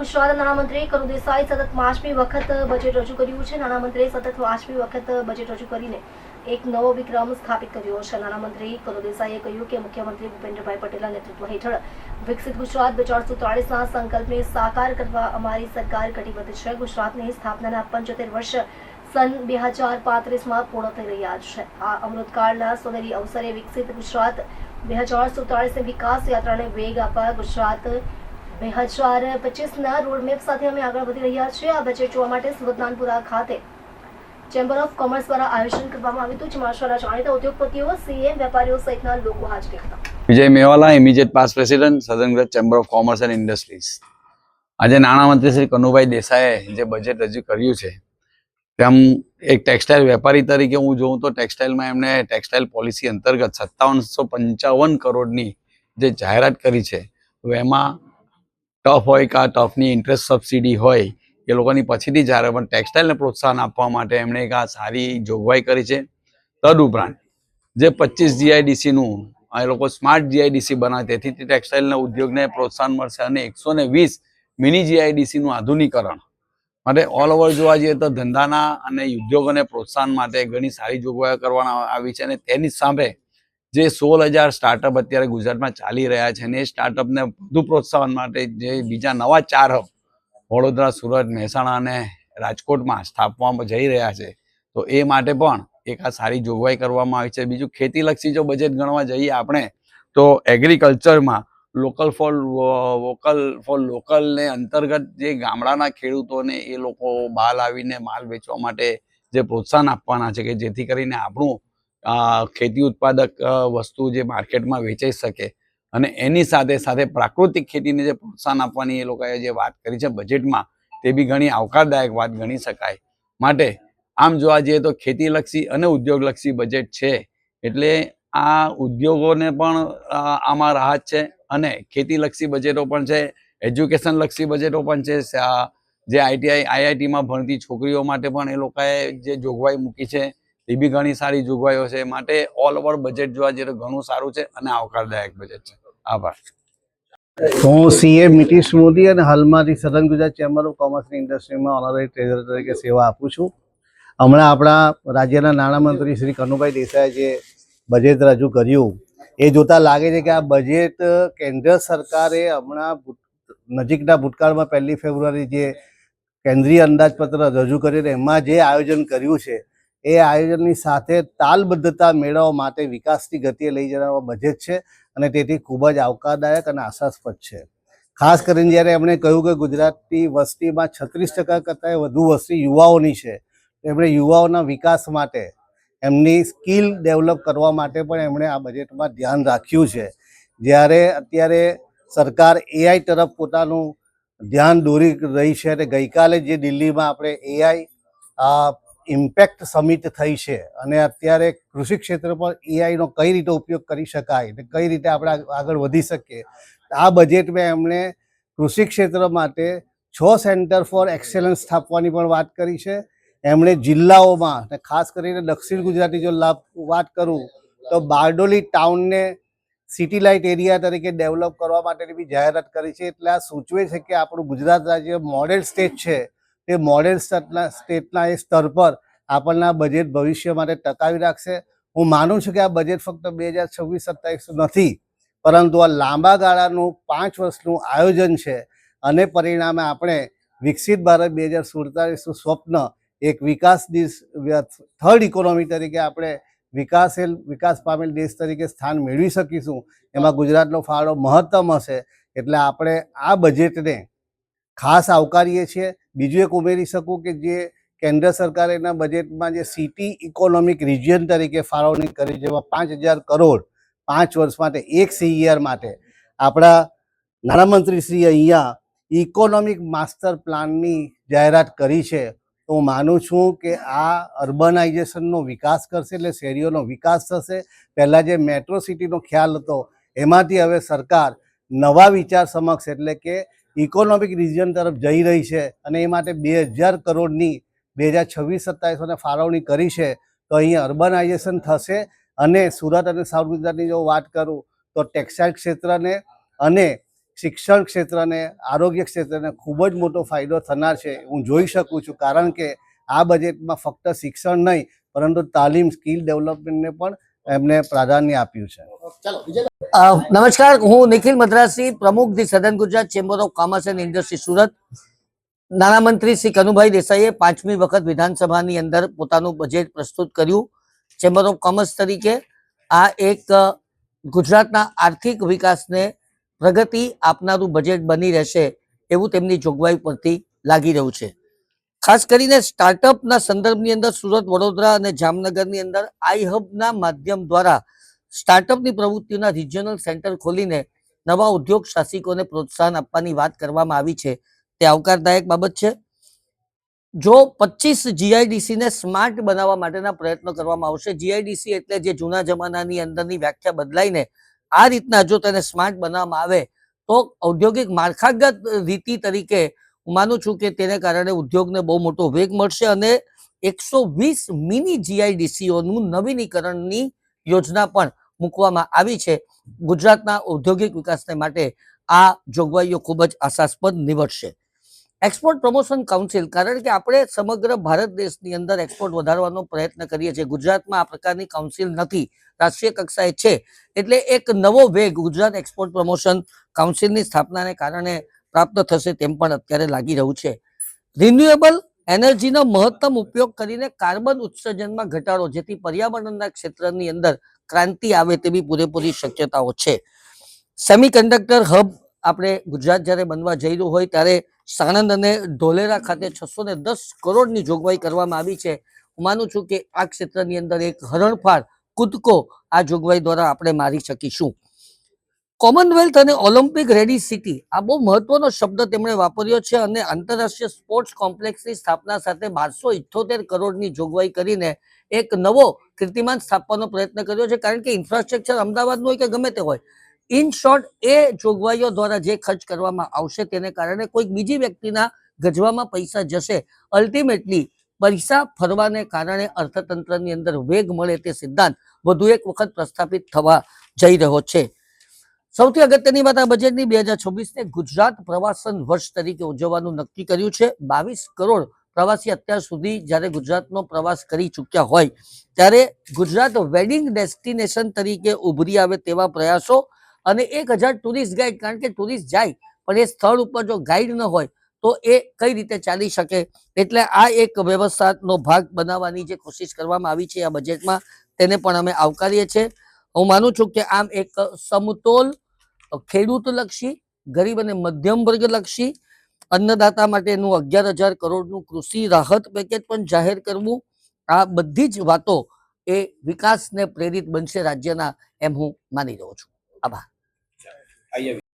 ગુજરાત નાણામંત્રી કરુણ દેસાઈ સતત પાંચમી વખત બજેટ રજૂ કર્યું છે. નાણામંત્રીએ સતત પાંચમી વખત બજેટ રજૂ કરીને એક નવો વિક્રમ સ્થાપિત કર્યો છે. નાણામંત્રી કરુણ દેસાઈએ કહ્યું કે મુખ્યમંત્રી ભૂપેન્દ્રભાઈ પટેલના નેતૃત્વ હેઠળ વિકસિત ગુજરાત બે ચારસો સુડતાલીસના સંકલ્પને સાકાર કરવા અમારી સરકાર કટિબદ્ધ છે. ગુજરાતની સ્થાપનાના પંચોતેર વર્ષ સન બે હજાર પાંત્રીસમાં પૂર્ણ થઈ રહ્યા છે. આ અમૃતકાળના સોનેરી અવસરે વિકસિત ગુજરાત બે હજાર સુડતાળીસની વિકાસ યાત્રાને વેગ આપવા ગુજરાત બે હજાર પચીસના રોડમેપ સાથે અમે આગળ વધી રહ્યા છીએ. આ બજેટ જોવા માટે સુરતનાનપુરા ખાતે ચેમ્બર ઓફ કોમર્સ દ્વારા આયોજન કરવામાં આવ્યું હતું, જેમાં શહેરના જાણીતા ઉદ્યોગપતિઓ, સીએમ, વેપારીઓ સહિતના લોકો હાજર હતા. Vijay Mewala immediate past president Southern chamber of commerce and industries. આજે નાણામંત્રી શ્રી કનુભાઈ દેસાઈએ જે બજેટ રજૂ કર્યું છે, તેમ એક ટેક્સટાઇલ વેપારી તરીકે હું જોઉં તો ટેક્સટાઇલમાં એમણે ટેક્સટાઇલ પોલિસી અંતર્ગત સત્તાવનસો પંચાવન કરોડની જે જાહેરાત કરી છે એમાં ટફ હોય કે ટફની ઇન્ટરેસ્ટ સબસિડી હોય, એ લોકોની પછીથી જ્યારે પણ ટેક્સટાઇલને પ્રોત્સાહન આપવા માટે એમણે એક આ સારી જોગવાઈ કરી છે. તદુપરાંત જે પચીસ જીઆઈડીસીનું આ લોકો સ્માર્ટ જીઆઈડીસી બનાવે, તેથી તે ટેક્સટાઇલના ઉદ્યોગને પ્રોત્સાહન મળશે અને એકસો ને વીસ મિની જીઆઈડીસીનું આધુનિકરણ. માટે ઓલ ઓવર જોવા જઈએ તો ધંધાના અને ઉદ્યોગોને પ્રોત્સાહન માટે ઘણી સારી જોગવાઈઓ કરવામાં આવી છે અને તેની સામે જે સોળ હજાર સ્ટાર્ટઅપ અત્યારે ગુજરાતમાં ચાલી રહ્યા છે અને એ સ્ટાર્ટઅપને વધુ પ્રોત્સાહન માટે જે બીજા નવા ચાર હબ, વડોદરા, સુરત, મહેસાણા અને રાજકોટમાં સ્થાપવામાં જઈ રહ્યા છે. તો એ માટે પણ એક આ સારી જોગવાઈ કરવામાં આવી છે. બીજું ખેતીલક્ષી જો બજેટ ગણવા જઈએ આપણે, તો એગ્રીકલ્ચરમાં લોકલ ફોર વોકલ ફોર લોકલને અંતર્ગત જે ગામડાના ખેડૂતોને એ લોકો બહાર આવીને માલ વેચવા માટે જે પ્રોત્સાહન આપવાના છે કે જેથી કરીને આપણું ખેતી ઉત્પાદક વસ્તુ જે માર્કેટમાં વેચાઈ શકે અને એની સાથે સાથે પ્રાકૃતિક ખેતીને જે પ્રોત્સાહન આપવાની એ લોકોએ જે વાત કરી છે બજેટમાં, તે બી ઘણી આવકારદાયક વાત ગણી શકાય. માટે આમ જોવા જઈએ તો ખેતીલક્ષી અને ઉદ્યોગલક્ષી બજેટ છે. એટલે આ ઉદ્યોગોને પણ આમાં રાહત છે અને ખેતીલક્ષી બજેટો પણ છે, એજ્યુકેશનલક્ષી બજેટો પણ છે. જે આઈટીઆઈ આઈઆઈટીમાં ભણતી છોકરીઓ માટે પણ એ લોકોએ જે જોગવાઈ મૂકી છે એ બી ઘણી સારી જોગવાઈઓ છે માટે ઓલ ઓવર બજેટ જોવા જઈએ ઘણું સારું છે અને આવકારદાયક બજેટ છે. આભાર. હું સીએ નીતિશ મોદી અને હાલમાંથી સદન ગુજરાત ચેમ્બર ઓફ કોમર્સની ઇન્ડસ્ટ્રીમાં ઓનરરી ટ્રેઝર તરીકે સેવા આપું છું. હમણાં આપણા રાજ્યના નાણામંત્રી શ્રી કનુભાઈ દેસાઈએ જે બજેટ રજૂ કર્યું, એ જોતાં લાગે છે કે આ બજેટ કેન્દ્ર સરકારે હમણાં નજીકના ભૂતકાળમાં પહેલી ફેબ્રુઆરી જે કેન્દ્રીય અંદાજપત્ર રજૂ કર્યું એમાં જે આયોજન કર્યું છે એ આયોજનની સાથે તાલબદ્ધતા મેળવવા માટે વિકાસની ગતિએ લઈ જનારા બજેટ છે અને તેથી ખૂબ જ આવકારદાયક અને આશાસ્પદ છે. ખાસ કરીને જ્યારે એમણે કહ્યું કે ગુજરાતની વસ્તીમાં છત્રીસ ટકા કરતાં વધુ વસ્તી યુવાઓની છે એમણે યુવાઓના વિકાસ માટે એમની સ્કિલ ડેવલપ કરવા માટે પણ એમણે આ બજેટમાં ધ્યાન રાખ્યું છે. જ્યારે અત્યારે સરકાર એઆઈ તરફ પોતાનું ધ્યાન દોરી રહી છે અને ગઈકાલે જે દિલ્હીમાં આપણે એઆઈ ઇમ્પેક્ટ સમિટ થઈ છે. અને અત્યારે કૃષિ ક્ષેત્ર પર એઆઈનો કઈ રીતે ઉપયોગ કરી શકાય ને કઈ રીતે આપણે આગળ વધી શકીએ. આ બજેટમાં એમણે કૃષિ ક્ષેત્ર માટે છ સેન્ટર ફોર એક્સેલન્સ સ્થાપવાની પણ વાત કરી છે. એમણે જિલ્લાઓમાં અને ખાસ કરીને દક્ષિણ ગુજરાતની જો લાભ વાત કરું તો બારડોલી ટાઉનને સિટી લાઇટ એરિયા તરીકે ડેવલપ કરવા માટેની બી જાહેરાત કરી છે. એટલે આ સૂચવે છે કે આપણું ગુજરાત રાજ્ય મોડેલ સ્ટેટ છે. તે મોડેલ સ્ટેટના સ્ટેટના એ સ્તર પર આપણના બજેટ ભવિષ્ય માટે ટકાવી રાખશે. હું માનું છું કે આ બજેટ ફક્ત બે હજાર છવ્વીસ સત્તાવીસનું નથી, પરંતુ આ લાંબા ગાળાનું પાંચ વર્ષનું આયોજન છે અને પરિણામે આપણે વિકસિત ભારત બે હજાર સુડતાલીસનું સ્વપ્ન એક વિકાસ દેશ થર્ડ ઇકોનોમી તરીકે આપણે વિકાસેલ વિકાસ પામેલ દેશ તરીકે સ્થાન મેળવી શકીશું. એમાં ગુજરાતનો ફાળો મહત્તમ હશે. એટલે આપણે આ બજેટને ખાસ આવકારીએ છીએ. બીજું એક ઉમેરી શકું કે જે કેન્દ્ર સરકારે એના બજેટમાં જે સિટી ઇકોનોમિક રિજિયન તરીકે ફાળવણી કરી, જેમાં પાંચ હજાર કરોડ પાંચ વર્ષ માટે, એક સીઈઆર માટે આપણા નાણામંત્રીશ્રીએ અહીંયા ઇકોનોમિક માસ્ટર પ્લાનની જાહેરાત કરી છે. તો હું માનું છું કે આ અર્બનાઇઝેશનનો વિકાસ કરશે, એટલે શહેરીઓનો વિકાસ થશે. પહેલાં જે મેટ્રો સિટીનો ખ્યાલ હતો, એમાંથી હવે સરકાર નવા વિચાર સમક્ષ, એટલે કે ઇકોનોમિક રિજિયન તરફ જઈ રહી છે અને એ માટે બે હજાર કરોડની બે હજાર છવ્વીસ સત્તાવીસોને ફાળવણી કરી છે, તો અહીંયા અર્બનાઇઝેશન થશે અને સુરત અને સાઉથ ગુજરાતની જો વાત કરું, તો ટેક્સટાઇલ ક્ષેત્રને અને શિક્ષણ ક્ષેત્રને, આરોગ્ય ક્ષેત્રને ખૂબ જ મોટો ફાયદો થનાર છે, હું જોઈ શકું છું. કારણ કે આ બજેટમાં ફક્ત શિક્ષણ નહીં, પરંતુ તાલીમ સ્કિલ ડેવલપમેન્ટને પણ એમને પ્રાધાન્ય આપ્યું છે. નમસ્કાર, હું નિખિલ મદ્રાસી, પ્રમુખ the Southern Gujarat chamber of commerce and industry Surat. નાણામંત્રી શ્રી કનુભાઈ દેસાઈએ પાંચમી વખત વિધાનસભાની અંદર પોતાનું બજેટ પ્રસ્તુત કર્યું. ચેમ્બર ઓફ કોમર્સ તરીકે આ એક ગુજરાતના આર્થિક વિકાસને પ્રગતિ આપનારું બજેટ બની રહેશે એવું તેમની જોગવાઈ પરથી લાગી રહ્યું છે. ખાસ કરીને સ્ટાર્ટઅપના સંદર્ભની અંદર સુરત, વડોદરા અને જામનગરની અંદર આઈહબના માધ્યમ દ્વારા સ્ટાર્ટઅપની પ્રવૃત્તિઓના રિજિયોનલ સેન્ટર ખોલીને નવા ઉદ્યોગ સાહસિકોને પ્રોત્સાહન આપવાની વાત કરવામાં આવી છે. તે આવકારદાયક બાબત છે. જો પચીસ જીઆઈડીસી ને સ્માર્ટ બનાવવા માટેના પ્રયત્નો કરવામાં આવશે જીઆઈડીસી એટલે જે જૂના જમાનાની અંદરની વ્યાખ્યા બદલાઈને આ રીતના જો તેને સ્માર્ટ બનાવવામાં આવે, તો ઔદ્યોગિક માળખાગત રીતિ તરીકે હું માનું છું કે તેને કારણે ઉદ્યોગને બહુ મોટો વેગ મળશે અને એકસો વીસ મિની જીઆઈડીસીઓનું નવીનીકરણની યોજના પણ મૂકવામાં આવી છે. ગુજરાતના ઔદ્યોગિક વિકાસને માટે આ જોગવાઈઓ ખૂબ જ આશાસ્પદ નીવડશે. એક્સપોર્ટ પ્રમોશન કાઉન્સિલ કારણ કે આપણે સમગ્ર ભારત દેશની અંદર એક્સપોર્ટ વધારવાનો પ્રયત્ન કરીએ છીએ. ગુજરાતમાં આ પ્રકારની કાઉન્સિલ નથી. રાષ્ટ્રીય કક્ષાએ છે. એટલે એક નવો વેગ ગુજરાત એક્સપોર્ટ પ્રમોશન કાઉન્સિલની સ્થાપનાને કારણે પ્રાપ્ત થશે તેમ પણ અત્યારે લાગી રહ્યું છે. રિન્યુએબલ એનર્જીનો મહત્તમ ઉપયોગ કરીને કાર્બન ઉત્સર્જનમાં ઘટાડો, જેથી પર્યાવરણના ક્ષેત્રની અંદર ક્રાંતિ આવે તેવી પૂરેપૂરી શક્યતાઓ છે. સેમિકન્ડક્ટર હબ આપણે ગુજરાત જ્યારે બનવા જઈ રહ્યું હોય ત્યારે સાણંદ અને ધોલેરા ખાતે છસો ને દસ કરોડની જોગવાઈ કરવામાં આવી છે. હું માનું છું કે આ ક્ષેત્રની અંદર એક હરણફાળ કૂદકો આ જોગવાઈ દ્વારા આપણે મારી શકીશું. કોમનવેલ્થ અને ઓલિમ્પિક રેડી સિટી આ બહુ મહત્વનો શબ્દ તેમણે વાપર્યો છે અને આંતરરાષ્ટ્રીય સ્પોર્ટ્સ કોમ્પ્લેક્સની સ્થાપના સાથે બારસો ઇઠ્ઠોતેર કરોડની જોગવાઈ કરીને એક નવો કીર્તિમાન સ્થાપવાનો પ્રયત્ન કર્યો છે. કારણ કે ઇન્ફ્રાસ્ટ્રક્ચર અમદાવાદનું હોય કે ગમે તે હોય ઇન શોર્ટ એ જોગવાઈઓ દ્વારા જે ખર્ચ કરવામાં આવશે તેને કારણે કોઈક બીજી વ્યક્તિના ગજવામાં પૈસા જશે. અલ્ટિમેટલી પૈસા ફરવાને કારણે અર્થતંત્રની અંદર વેગ મળે તે સિદ્ધાંત વધુ એક વખત પ્રસ્થાપિત થવા જઈ રહ્યો છે. સૌથી અગત્યની વાત આ બજેટની બે હજાર છવ્વીસને ગુજરાત પ્રવાસન વર્ષ તરીકે ઉજવવાનું નક્કી કર્યું છે. બાવીસ કરોડ પ્રવાસી અત્યાર સુધી જ્યારે ગુજરાતનો પ્રવાસ કરી ચૂક્યા હોય ત્યારે ગુજરાત વેડિંગ ડેસ્ટિનેશન તરીકે ઉભરી આવે તેવા પ્રયાસો અને એક હજાર ટુરિસ્ટ ગાઈડ કારણ કે ટુરિસ્ટ જાય, પણ એ સ્થળ ઉપર જો ગાઈડ ન હોય તો એ કઈ રીતે ચાલી શકે? એટલે આ એક વ્યવસ્થાનો ભાગ બનાવવાની જે કોશિશ કરવામાં આવી છે આ બજેટમાં તેને પણ અમે આવકારીએ છીએ. હું માનું છું કે આમ એક સમતોલ ખેડૂત લક્ષી ગરીબ અને મધ્યમ વર્ગ લક્ષી અન્નદાતા માટેનું અગિયાર હજાર કરોડનું કૃષિ રાહત પેકેજ પણ જાહેર કરવું, આ બધી જ વાતો એ વિકાસને પ્રેરિત બનશે રાજ્યના, એમ હું માની રહ્યો છું. આભાર.